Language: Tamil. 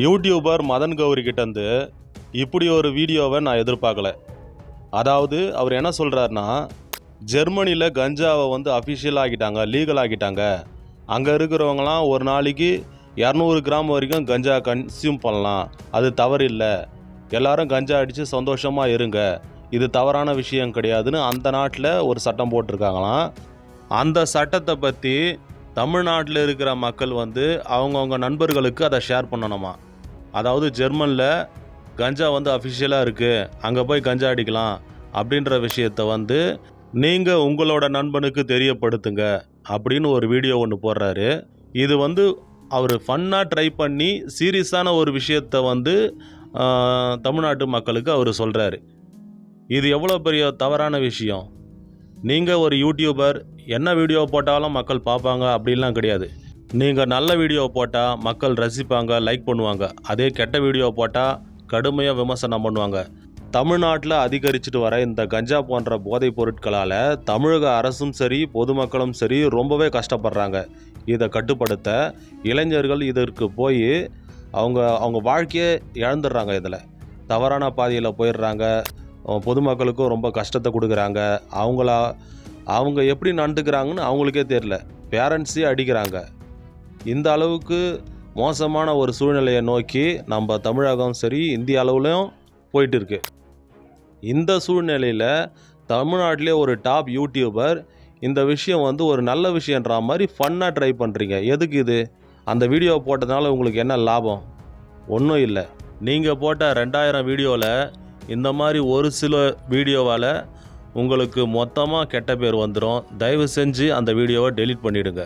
யூடியூபர் மதன் கௌரி கிட்டேருந்து இப்படி ஒரு வீடியோவை நான் எதிர்பார்க்கல. அதாவது அவர் என்ன சொல்கிறாருன்னா ஜெர்மனியில் கஞ்சாவை வந்து அஃபிஷியல் ஆகிட்டாங்க லீகல் ஆகிட்டாங்க அங்கே இருக்கிறவங்களாம் ஒரு நாளைக்கு இரநூறு கிராம் வரைக்கும் கஞ்சா கன்சியூம் பண்ணலாம். அது தவறு இல்லை எல்லாரும் கஞ்சா அடித்து சந்தோஷமாக இருங்க. இது தவறான விஷயம் கிடையாதுன்னு அந்த நாட்டில் ஒரு சட்டம் போட்டிருக்காங்களாம். அந்த சட்டத்தை பற்றி தமிழ்நாட்டில் இருக்கிற மக்கள் வந்து அவங்கவுங்க நண்பர்களுக்கு அதை ஷேர் பண்ணணுமா? அதாவது ஜெர்மனில் கஞ்சா வந்து அஃபிஷியலாக இருக்குது அங்கே போய் கஞ்சா அடிக்கலாம் அப்படின்ற விஷயத்த வந்து நீங்கள் உங்களோட நண்பனுக்கு தெரியப்படுத்துங்க அப்படின்னு ஒரு வீடியோ ஒன்று போடுறாரு. இது வந்து அவர் ஃபன்னாக ட்ரை பண்ணி சீரியஸான ஒரு விஷயத்த வந்து தமிழ்நாட்டு மக்களுக்கு அவர் சொல்கிறாரு இது எவ்வளோ பெரிய தவறான விஷயம்? நீங்கள் ஒரு யூடியூபர் என்ன வீடியோ போட்டாலும் மக்கள் பார்ப்பாங்க அப்படிலாம் கிடையாது. நீங்கள் நல்ல வீடியோ போட்டால் மக்கள் ரசிப்பாங்க லைக் பண்ணுவாங்க. அதே கெட்ட வீடியோ போட்டால் கடுமையாக விமர்சனம் பண்ணுவாங்க. தமிழ்நாட்டில் அதிகரிச்சுட்டு வர இந்த கஞ்சா போன்ற போதைப் பொருட்களால் தமிழக அரசும் சரி பொதுமக்களும் சரி ரொம்பவே கஷ்டப்படுறாங்க. இதை கட்டுப்படுத்த இளைஞர்கள் இதற்கு போய் அவங்க அவங்க வாழ்க்கையே இழந்துடுறாங்க இதில். தவறான பாதையில் போயிடுறாங்க. பொதுமக்களுக்கும் ரொம்ப கஷ்டத்தை கொடுக்குறாங்க. அவங்களா அவங்க எப்படி நடந்துக்கிறாங்கன்னு அவங்களுக்கே தெரில பேரண்ட்ஸே அடிக்கிறாங்க. இந்த அளவுக்கு மோசமான ஒரு சூழ்நிலையை நோக்கி நம்ம தமிழகம் சரி இந்திய அளவுலையும் போயிட்டு இருக்கு இந்த சூழ்நிலையில் தமிழ்நாட்டிலே ஒரு டாப் யூடியூபர் இந்த விஷயம் வந்து ஒரு நல்ல விஷயன்ற மாதிரி ஃபன்னாக ட்ரை பண்ணுறீங்க எதுக்கு இது? அந்த வீடியோ போட்டதுனால உங்களுக்கு என்ன லாபம்? ஒன்றும் இல்லை. நீங்கள் போட்ட ரெண்டாயிரம் வீடியோவில் இந்த மாதிரி ஒரு சில வீடியோவால் உங்களுக்கு மொத்தமாக கெட்ட பேர் வந்துடும் தயவு செஞ்சு அந்த வீடியோவை டெலீட் பண்ணிவிடுங்க